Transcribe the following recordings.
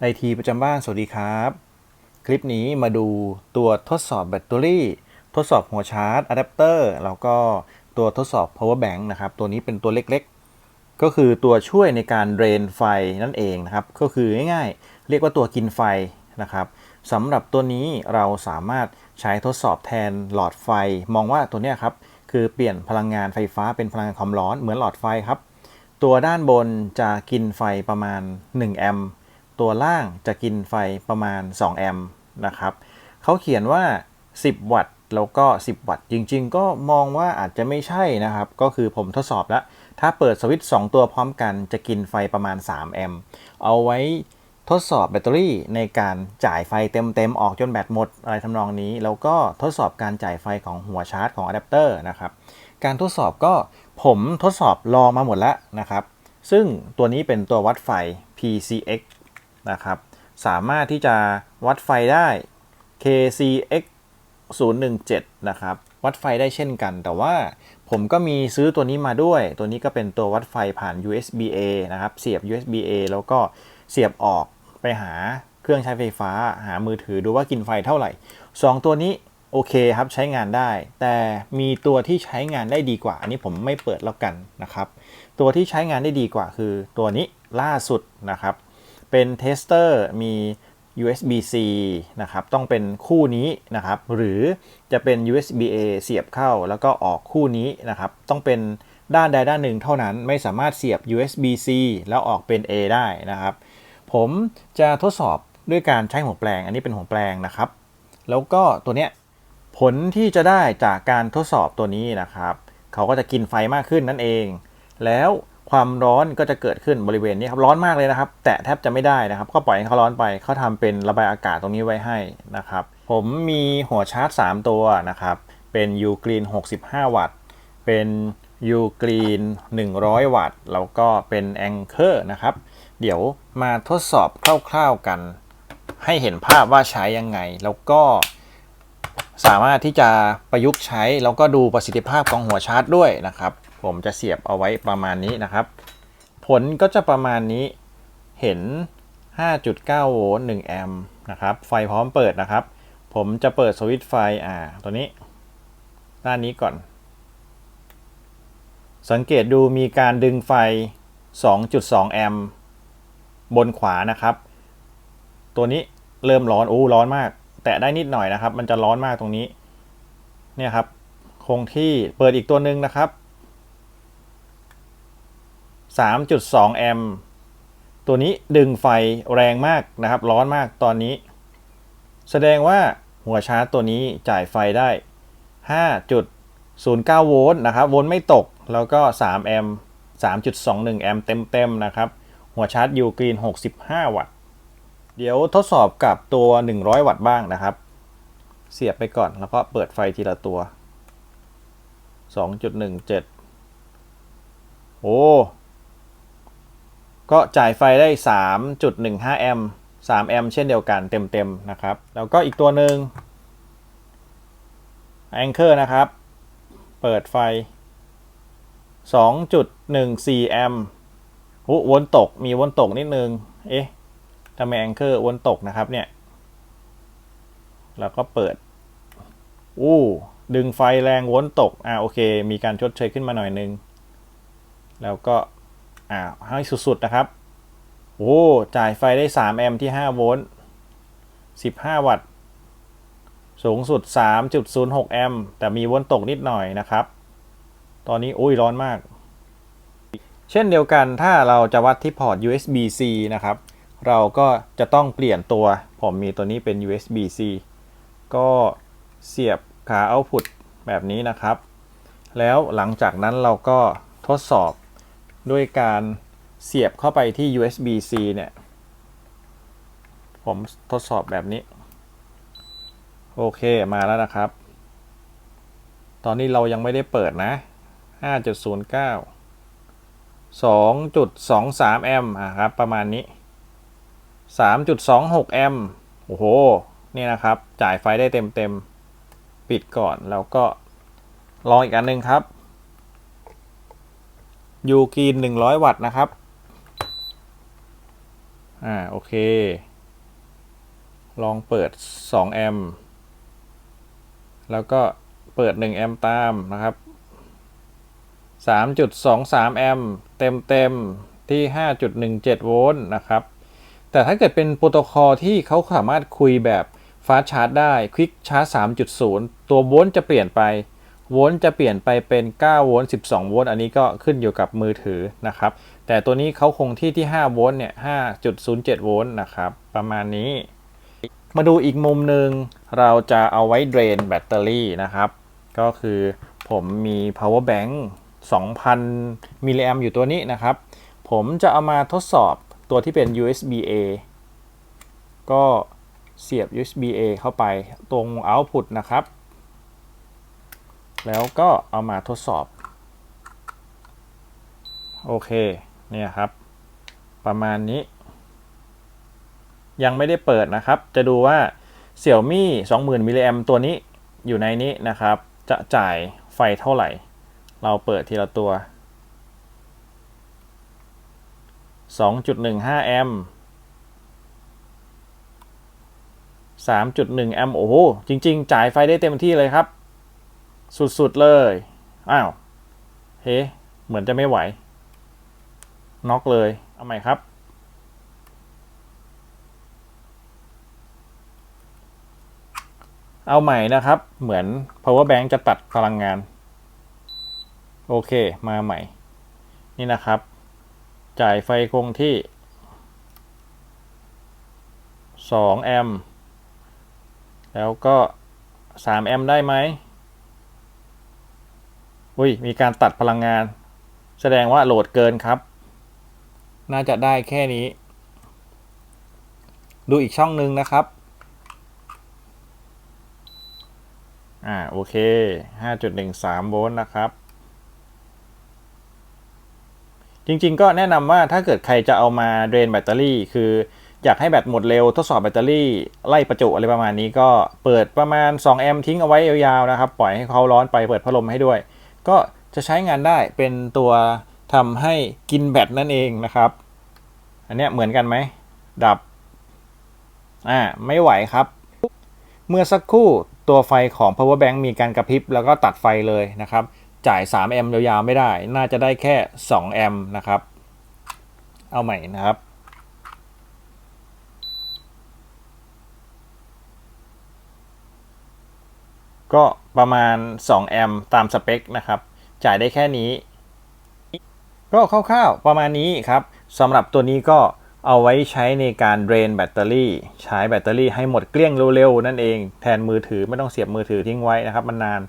ไอทีประจำบ้านสวัสดีครับ คลิปนี้มาดูตัวทดสอบแบตเตอรี่ ทดสอบหัวชาร์จอะแดปเตอร์แล้วก็ตัวทดสอบ power bank นะครับ ตัวนี้เป็นตัวเล็กๆ ก็คือตัวช่วยในการเดรนไฟนั่นเองนะครับ ก็คือง่ายๆ เรียกว่าตัวกินไฟนะครับสำหรับตัวนี้เราสามารถใช้ทดสอบแทนหลอดไฟ มองว่าตัวเนี้ยครับ คือเปลี่ยนพลังงานไฟฟ้าเป็นพลังงานความร้อนเหมือนหลอดไฟครับ ตัวด้านบนจะกินไฟประมาณ 1 แอมป์ ตัวล่างจะกินไฟประมาณ 2 แอมป์นะครับเขาเขียนว่า 10 วัตต์แล้วก็ 10 วัตต์จริง ๆ ก็มองว่าอาจจะไม่ใช่นะครับ ก็คือผมทดสอบแล้ว ถ้าเปิดสวิตช์2ตัวพร้อมกันจะกินไฟประมาณ 3 แอมป์เอาไว้ทดสอบแบตเตอรี่ในการจ่ายไฟเต็มๆ ออกจนแบตหมดอะไรทำนองนี้ แล้วก็ทดสอบการจ่ายไฟของหัวชาร์จของอะแดปเตอร์นะครับ การทดสอบก็ผมทดสอบลองมาหมดแล้วนะครับ ซึ่งตัวนี้เป็นตัววัดไฟ PCX นะครับ สามารถที่จะวัดไฟได้ KCX 017 นะครับ วัดไฟได้เช่นกัน แต่ว่าผมก็มีซื้อตัวนี้มาด้วย ตัวนี้ก็เป็นตัววัดไฟผ่าน USB A นะครับ เสียบ USB A แล้วก็เสียบออกไปหาเครื่องใช้ไฟฟ้า หามือถือดูว่ากินไฟเท่าไหร่ 2 ตัวนี้โอเคครับใช้งานได้ แต่มีตัวที่ใช้งานได้ดีกว่า อันนี้ผมไม่เปิดแล้วกันนะครับ ตัวที่ใช้งานได้ดีกว่าคือตัวนี้ล่าสุดนะครับ เป็นเทสเตอร์มี USB-C นะครับ ต้องเป็นคู่นี้นะครับ หรือจะเป็น USB-A เสียบเข้าแล้วก็ออกคู่นี้นะครับ ต้องเป็นด้านใดด้านหนึ่งเท่านั้น ไม่สามารถเสียบ USB-C แล้วออกเป็น A ได้นะครับ ผมจะทดสอบด้วยการใช้หัวแปลง อันนี้เป็นหัวแปลงนะครับ แล้วก็ตัวเนี้ยผลที่จะได้จากการทดสอบตัวนี้นะครับ เขาก็จะกินไฟมากขึ้นนั่นเอง แล้ว ความร้อนก็จะเกิดขึ้นบริเวณนี้ครับร้อนมากเลยนะครับ แต่แทบจะไม่ได้นะครับ ก็ปล่อยให้เขาร้อนไปเขาทำเป็นระบายอากาศตรงนี้ไว้ให้นะครับ ผมมีหัวชาร์จ 3 ตัวนะครับ เป็น U Green 65 วัตต์ เป็น U Green 100 วัตต์ แล้วก็เป็น Anchor นะครับ เดี๋ยวมาทดสอบคร่าวๆกัน ให้เห็นภาพว่าใช้ยังไง แล้วก็สามารถที่จะประยุกต์ใช้ แล้วก็ดูประสิทธิภาพของหัวชาร์จด้วยนะครับ ผมจะเสียบเอาไว้ประมาณนี้นะครับ ผลก็จะประมาณนี้เห็น 5.9 โวลต์ 1 แอมป์นะครับ ไฟพร้อมเปิดนะครับ ผมจะเปิดสวิตช์ไฟอ่าตัวนี้ ด้านนี้ก่อน สังเกตดูมีการดึงไฟ 2.2 แอมป์บนขวานะครับ ตัวนี้เริ่มร้อน โอ้ ร้อนมาก แตะได้นิดหน่อยนะครับ มันจะร้อนมากตรงนี้ เนี่ยครับ คงที่ เปิดอีกตัวหนึ่งนะครับ 3.2 แอมป์ตัวนี้ดึงไฟแรงมากนะครับ ร้อนมากตอนนี้ แสดงว่าหัวชาร์จตัวนี้จ่ายไฟได้ 5.09 โวลต์นะครับ โวลต์ไม่ตกแล้วก็ 3 แอมป์3.21 แอมป์เต็มๆนะครับ หัวชาร์จยูกรีน 65 วัตต์ เดี๋ยวทดสอบกับตัว 100 วัตต์บ้างนะครับ เสียบไปก่อนแล้วก็เปิดไฟทีละตัว 2.17 โอ้ ก็จ่ายไฟได้ 3.15 แอมป์3แอมป์เช่นเดียวกันเต็มๆนะครับ แล้วก็อีกตัวหนึ่ง Anchor นะครับ เปิดไฟ 2.14 แอมป์โอ้วนตกมีวนตกนิดนึง เอ๊ะทำไม Anchor วนตกนะครับเนี่ย แล้วก็เปิด อู้ดึงไฟแรงวนตก อ่าโอเค มีการชดเชยขึ้นมาหน่อยนึง แล้วก็ อ่าให้สุดๆนะครับ โอ้ จ่ายไฟได้ 3 แอมป์ที่ 5 โวลต์ 15 วัตต์ สูงสุด 3.06 แอมป์แต่มีวนตกนิดหน่อยนะครับ ตอนนี้อุ้ยร้อนมาก เช่นเดียวกันถ้าเราจะวัดที่พอร์ต USB-C นะครับ เราก็จะต้องเปลี่ยนตัว ผมมีตัวนี้เป็น USB-C ก็เสียบขา output แบบนี้นะครับ แล้วหลังจากนั้นเราก็ทดสอบ ด้วยการเสียบเข้าไปที่ USB-C เนี่ย ผมทดสอบแบบนี้ โอเคมาแล้วนะครับ ตอนนี้เรายังไม่ได้เปิดนะ 5.09 2.23 แอมป์ครับ ประมาณนี้ 3.26 แอมป์โอ้โห นี่นะครับ จ่ายไฟได้เต็มๆปิดก่อนแล้วก็ลองอีกอันหนึ่งครับ ยูกีน 100 วัตต์นะครับ อ่า โอเค ลองเปิด 2 แอมป์ แล้วก็เปิด 1 แอมป์ตามนะครับ 3.23 แอมป์ เต็มเต็มที่ 5.17 โวลต์นะครับ แต่ถ้าเกิดเป็นโปรโตคอลที่เขาสามารถคุยแบบฟาสชาร์จได้ Quick Charge 3.0 ตัวโวลต์จะเปลี่ยนไป โวลต์จะเปลี่ยนไปเป็น 9 โวลต์ 12 โวลต์ อันนี้ก็ขึ้นอยู่กับมือถือนะครับ แต่ตัวนี้เขาคงที่ที่ 5 โวลต์เนี่ย 5.07 โวลต์นะครับ ประมาณนี้ มาดูอีกมุมหนึ่ง เราจะเอาไว้เดรนแบตเตอรี่นะครับ ก็คือผมมี power bank 2,000 มิลลิแอมอยู่ตัวนี้นะครับ ผมจะเอามาทดสอบตัวที่เป็น USB A ก็เสียบ USB A เข้าไปตรง output นะครับ แล้วก็เอามาทดสอบ โอเค เนี่ยครับ ประมาณนี้ ยังไม่ได้เปิดนะครับ จะดูว่า Xiaomi 20,000มิลลิแอมตัวนี้อยู่ในนี้นะครับ จะจ่ายไฟเท่าไหร่ เราเปิดทีละตัว 2.15 แอมป์3.1 แอมป์โอ้โห จริง ๆ จ่ายไฟได้เต็มที่เลยครับ สุดๆเลย อ้าว เฮ้ เหมือนจะไม่ไหว น็อกเลย เอาใหม่ครับ เอาใหม่นะครับ เหมือน power bank จะตัดพลังงาน โอเค มาใหม่ นี่นะครับ จ่ายไฟคงที่ 2 แอมป์ แล้วก็ 3 แอมป์ได้ไหม อุ้ยมีการตัดพลังงาน แสดงว่าโหลดเกินครับ น่าจะได้แค่นี้ ดูอีกช่องหนึ่งนะครับ อ่าโอเค 5.13 โวลต์นะครับ จริงๆก็แนะนำว่าถ้าเกิดใครจะเอามาเดรนแบตเตอรี่ คืออยากให้แบตหมดเร็วทดสอบแบตเตอรี่ไล่ประจุอะไรประมาณนี้ก็เปิดประมาณ 2 แอมป์ทิ้งเอาไว้ยาวๆนะครับ ปล่อยให้เขาร้อนไปเปิดพัดลมให้ด้วย ก็จะใช้งานได้เป็นตัวทำให้กินแบตนั่นเองนะครับ อันเนี้ยเหมือนกันไหม ดับ อ่า ไม่ไหวครับ เมื่อสักครู่ตัวไฟของ power bank มีการกระพริบแล้วก็ตัดไฟเลยนะครับ จ่าย 3 แอมป์ยาวๆไม่ได้ น่าจะได้แค่ 2 แอมป์นะครับ เอาใหม่นะครับ ก็ประมาณ 2 แอมป์ตามสเปคนะครับ จ่ายได้แค่นี้ ก็คร่าวๆประมาณนี้ครับสำหรับตัวนี้ก็เอาไว้ใช้ในการเดรนแบตเตอรี่ ใช้แบตเตอรี่ให้หมดเกลี้ยงเร็วๆ นั่นเองแทนมือถือไม่ต้องเสียบมือถือทิ้งไว้นะครับมันนาน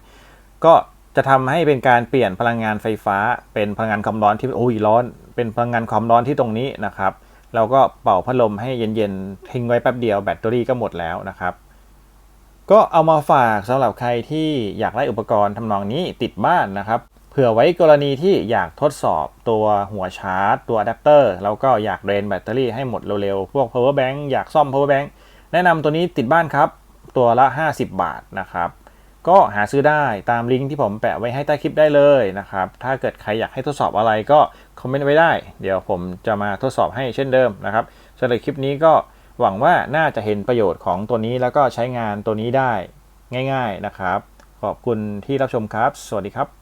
ก็จะทำให้เป็นการเปลี่ยนพลังงานไฟฟ้า เป็นพลังงานความร้อนที่โอ้ยร้อน เป็นพลังงานความร้อนที่ตรงนี้นะครับเราก็เป่าพัดลมให้เย็นๆทิ้งไว้แป๊บเดียวแบตเตอรี่ก็หมดแล้วนะครับ ก็เอามาฝากสำหรับใครที่อยากได้อุปกรณ์ทำนองนี้ติดบ้านนะครับเผื่อไว้กรณีที่อยากทดสอบตัวหัวชาร์จ ตัวอะแดปเตอร์แล้วก็อยากเดรนแบตเตอรี่ให้หมดเร็วๆ พวก power bank อยากซ่อม power bank แนะนำตัวนี้ติดบ้านครับ ตัวละ 50 บาทนะครับ ก็หาซื้อได้ตามลิงก์ที่ผมแปะไว้ให้ใต้คลิปได้เลยนะครับ ถ้าเกิดใครอยากให้ทดสอบอะไรก็คอมเมนต์ไว้ได้ เดี๋ยวผมจะมาทดสอบให้เช่นเดิมนะครับสำหรับคลิปนี้ก็ หวังว่าน่าจะเห็นประโยชน์ของตัวนี้แล้วก็ใช้งานตัวนี้ได้ง่าย ๆนะครับ ขอบคุณที่รับชมครับ สวัสดีครับ